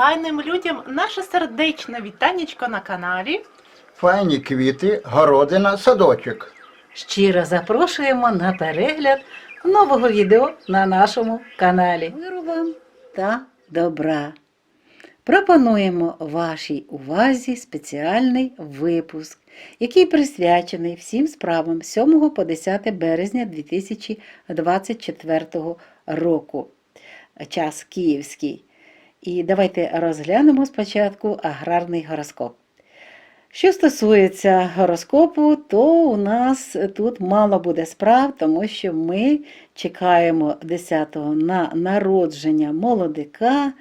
файним людям наше сердечне вітанечко на каналі. Файні квіти, городина, садочок. Щиро запрошуємо на перегляд нового відео на нашому каналі. Миру вам та добра. Пропонуємо вашій увазі спеціальний випуск, який присвячений всім справам 7 по 10 березня 2024 року. Час київський. І давайте розглянемо спочатку аграрний гороскоп. Що стосується гороскопу, то у нас тут мало буде справ, тому що ми чекаємо 10-го на народження молодика,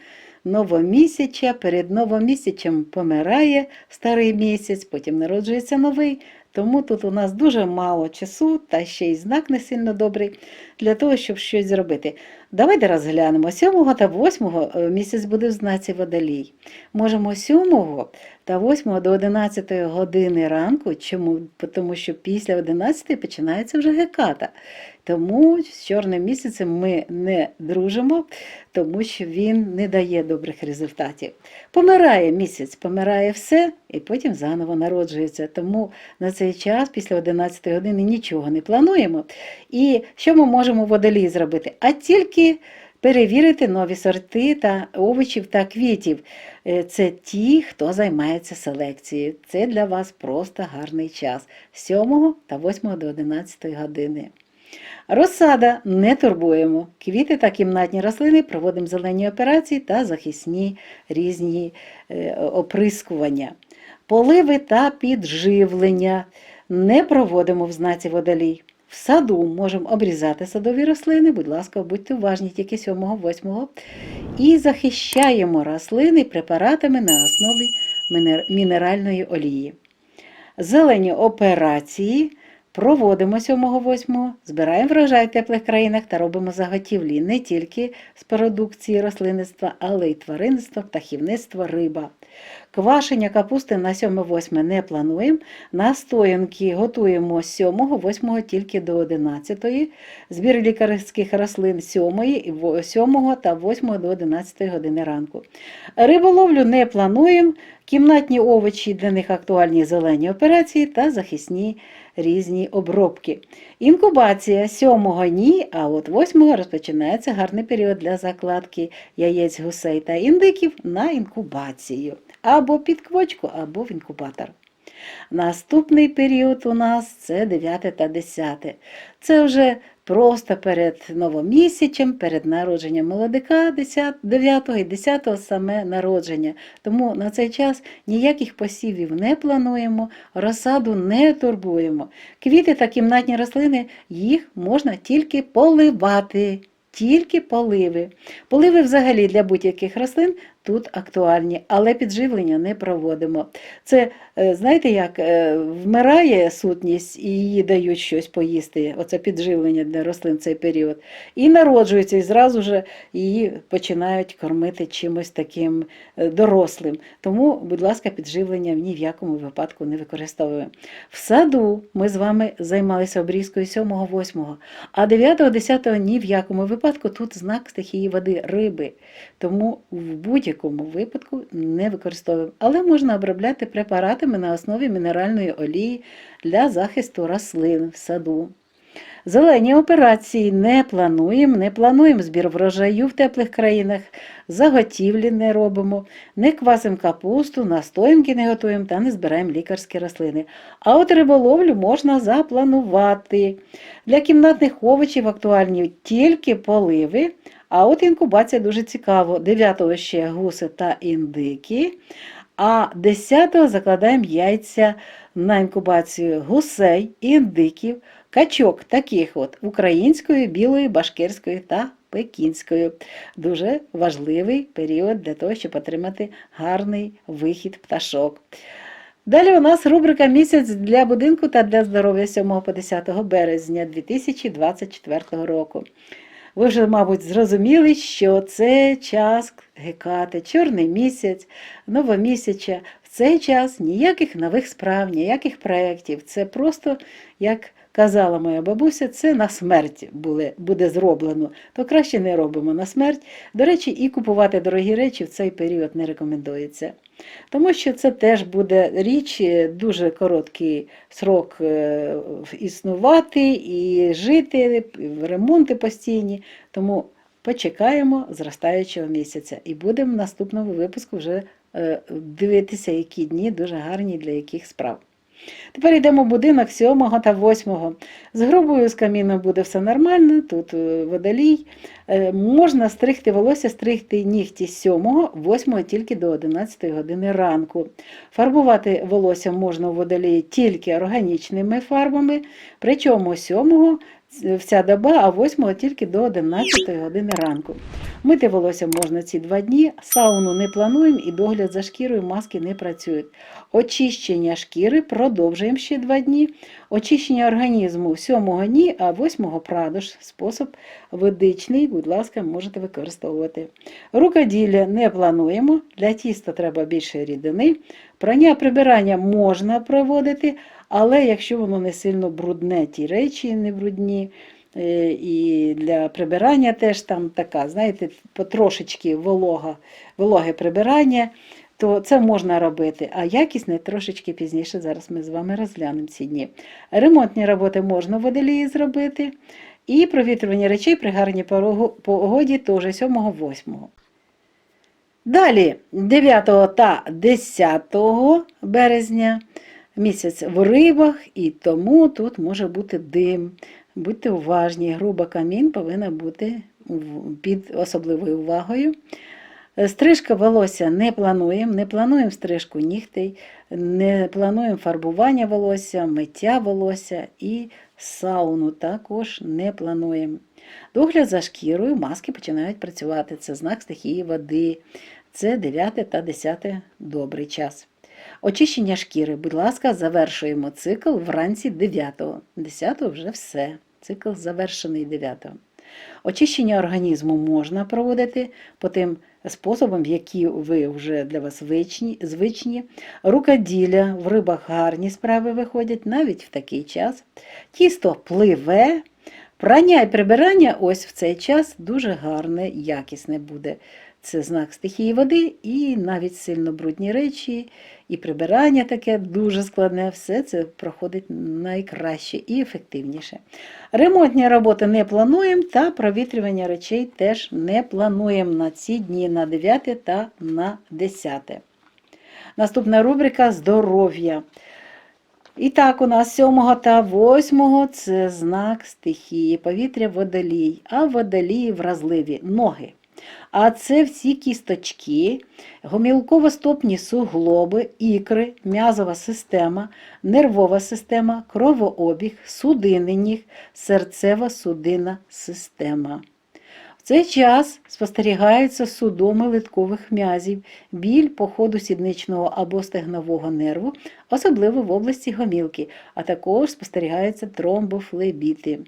новомісяча. Перед новомісячем помирає старий місяць, потім народжується новий. Тому тут у нас дуже мало часу, та ще й знак не сильно добрий для того, щоб щось зробити. Давайте розглянемо 7 та 8 місяць буде в знаці водолій. Можемо 7 та 8 до 11 години ранку. Чому? Тому що після 11 починається вже геката. Тому з чорним місяцем ми не дружимо, тому що він не дає добрих результатів. Помирає місяць, помирає все, і потім заново народжується. Тому на цей час, після 11 години, нічого не плануємо. І що ми можемо в водолії зробити? А тільки перевірити нові сорти та овочів та квітів. Е, Це ті, хто займається селекцією. Це для вас просто гарний час з 7 та 8 до 11 години. Розсада не турбуємо. Квіти та кімнатні рослини проводимо зелені операції та захисні різні е, оприскування. Поливи та підживлення не проводимо в знаці водолій. В саду можемо обрізати садові рослини, будь ласка, будьте уважні тільки 7-8. І захищаємо рослини препаратами на основі мінеральної олії. Зелені операції проводимо 7-8, збираємо врожай в теплих країнах та робимо заготівлі не тільки з продукції рослинництва, але й тваринництва, птахівництва, риба. Квашення капусти на 7-8 не плануємо. Настоянки готуємо з 7-8 тільки до 11. Збір лікарських рослин 7, і во- 7 та 8 до 11 години ранку. Риболовлю не плануємо. Кімнатні овочі для них актуальні зелені операції та захисні різні обробки. Інкубація 7 ні, а от 8 розпочинається гарний період для закладки яєць гусей та індиків на інкубацію. Або під квочку, або в інкубатор. Наступний період у нас це 9 та 10. Це вже просто перед новомісячем, перед народженням молодика 10, 9 і 10 саме народження. Тому на цей час ніяких посівів не плануємо, розсаду не турбуємо. Квіти та кімнатні рослини їх можна тільки поливати. Тільки поливи. Поливи взагалі для будь-яких рослин тут актуальні, але підживлення не проводимо. Це, е, знаєте, як е, вмирає сутність і їй дають щось поїсти, оце підживлення для рослин в цей період. І народжується, і зразу ж її починають кормити чимось таким е, дорослим. Тому, будь ласка, підживлення ні в якому випадку не використовуємо. В саду ми з вами займалися обрізкою 7-8, а 9-10 ні в якому випадку тут знак стихії води риби. Тому в будь-якому випадку не використовуємо. Але можна обробляти препаратами на основі мінеральної олії для захисту рослин в саду. Зелені операції не плануємо, не плануємо збір врожаю в теплих країнах, заготівлі не робимо, не квасимо капусту, настоянки не готуємо та не збираємо лікарські рослини. А от риболовлю можна запланувати. Для кімнатних овочів актуальні тільки поливи, а от інкубація дуже цікаво. 9-го ще гуси та індики, а 10-го закладаємо яйця на інкубацію гусей, індиків, качок таких от української, білої, башкирської та пекінської. Дуже важливий період для того, щоб отримати гарний вихід пташок. Далі у нас рубрика Місяць для будинку та для здоров'я 7 по 10 березня 2024 року. Ви вже, мабуть, зрозуміли, що це час гекати, чорний місяць, новомісяча. В цей час ніяких нових справ, ніяких проєктів. Це просто, як казала моя бабуся, це на смерть буде, буде зроблено. То краще не робимо на смерть. До речі, і купувати дорогі речі в цей період не рекомендується. Тому що це теж буде річ е, дуже короткий срок е, існувати і жити, ремонти постійні. Тому почекаємо зростаючого місяця і будемо в наступному випуску вже е, дивитися, які дні дуже гарні для яких справ. Тепер йдемо в будинок 7 та 8. З грубою з каміном буде все нормально, тут е, водолій. Е, Можна стригти волосся, стригти нігті з 7, 8 тільки до 11 години ранку. Фарбувати волосся можна у водолії тільки органічними фарбами, причому 7 вся доба, а 8 тільки до 11 години ранку. Мити волосся можна ці два дні, сауну не плануємо і догляд за шкірою маски не працюють. Очищення шкіри продовжуємо ще два дні. Очищення організму 7 дні, а 8 прадуш. Спосіб ведичний, будь ласка, можете використовувати. Рукоділля не плануємо, для тіста треба більше рідини. Прання прибирання можна проводити, але якщо воно не сильно брудне, ті речі не брудні. е, І для прибирання теж там така, знаєте, потрошечки волога, вологе прибирання, то це можна робити, а якісне трошечки пізніше. Зараз ми з вами розглянемо ці дні. Ремонтні роботи можна в водолії зробити, і провітрювання речей при гарній погоді теж 7-8. Далі, 9 та 10 березня місяць в рибах, і тому тут може бути дим. Будьте уважні, груба камін повинна бути під особливою увагою. Стрижка волосся не плануємо, не плануємо стрижку нігтей, не плануємо фарбування волосся, миття волосся і сауну також не плануємо. Догляд за шкірою маски починають працювати. Це знак стихії води. Це 9 та 10 добрий час. Очищення шкіри, будь ласка, завершуємо цикл вранці 9-го. 10-го вже все. Цикл завершений 9-го. Очищення організму можна проводити по тим способам, які ви вже для вас звичні. Рукоділля в рибах гарні справи виходять навіть в такий час. Тісто пливе. Прання і прибирання ось в цей час дуже гарне, якісне буде. Це знак стихії води, і навіть сильно брудні речі, і прибирання таке дуже складне. Все це проходить найкраще і ефективніше. Ремонтні роботи не плануємо, та провітрювання речей теж не плануємо на ці дні, на 9 та на 10. Наступна рубрика здоров'я. І так, у нас 7 та 8 це знак стихії, повітря водолій, а водолії вразливі ноги. А це всі кісточки, гомілково-стопні суглоби, ікри, м'язова система, нервова система, кровообіг, судинний ніг, серцево-судинна система. В цей час спостерігаються судоми литкових м'язів, біль по ходу сідничного або стегнового нерву, особливо в області гомілки, а також спостерігаються тромбофлебіти.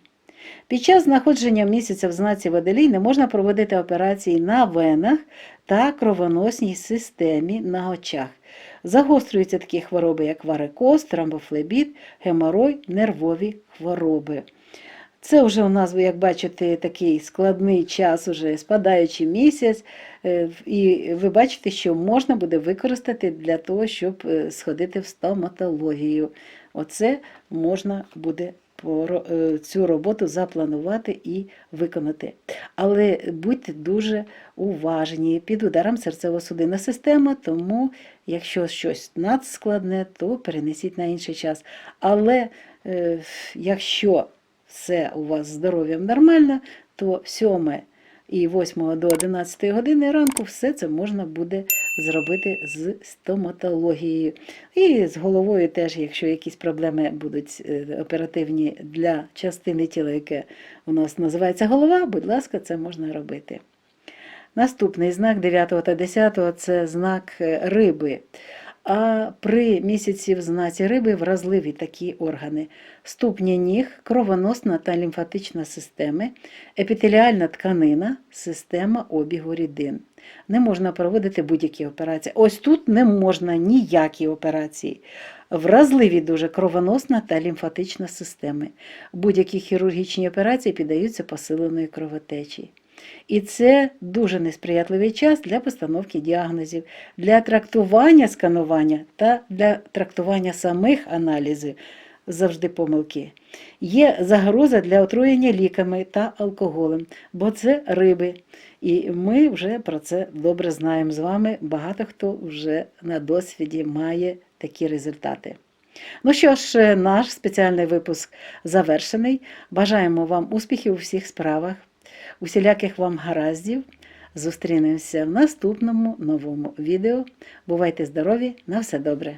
Під час знаходження місяця в знаці водолій не можна проводити операції на венах та кровоносній системі на очах. Загострюються такі хвороби, як варикоз, тромбофлебіт, геморой, нервові хвороби. Це вже у нас, як бачите, такий складний час, уже спадаючий місяць, е, і ви бачите, що можна буде використати для того, щоб е, сходити в стоматологію. Оце можна буде цю роботу запланувати і виконати. Але будьте дуже уважні під ударом серцево-судинна система, тому якщо щось надскладне, то перенесіть на інший час. Але е, якщо все у вас з здоров'ям нормально, то 7 і 8 до 11 години ранку все це можна буде зробити з стоматологією. І з головою теж, якщо якісь проблеми будуть е, оперативні для частини тіла, яке у нас називається голова, будь ласка, це можна робити. Наступний знак 9 та 10 це знак е, риби. А при місяці в знаці риби вразливі такі органи: ступні ніг, кровоносна та лімфатична системи, епітеліальна тканина, система обігу рідин. Не можна проводити будь-які операції. Ось тут не можна ніякі операції. Вразливі дуже кровоносна та лімфатична системи. Будь-які хірургічні операції піддаються посиленої кровотечі. І це дуже несприятливий час для постановки діагнозів, для трактування сканування та для трактування самих аналізів. Завжди помилки. Є загроза для отруєння ліками та алкоголем, бо це риби. І ми вже про це добре знаємо з вами. Багато хто вже на досвіді має такі результати. Ну що ж, наш спеціальний випуск завершений. Бажаємо вам успіхів у всіх справах, усіляких вам гараздів. Зустрінемося в наступному новому відео. Бувайте здорові! На все добре!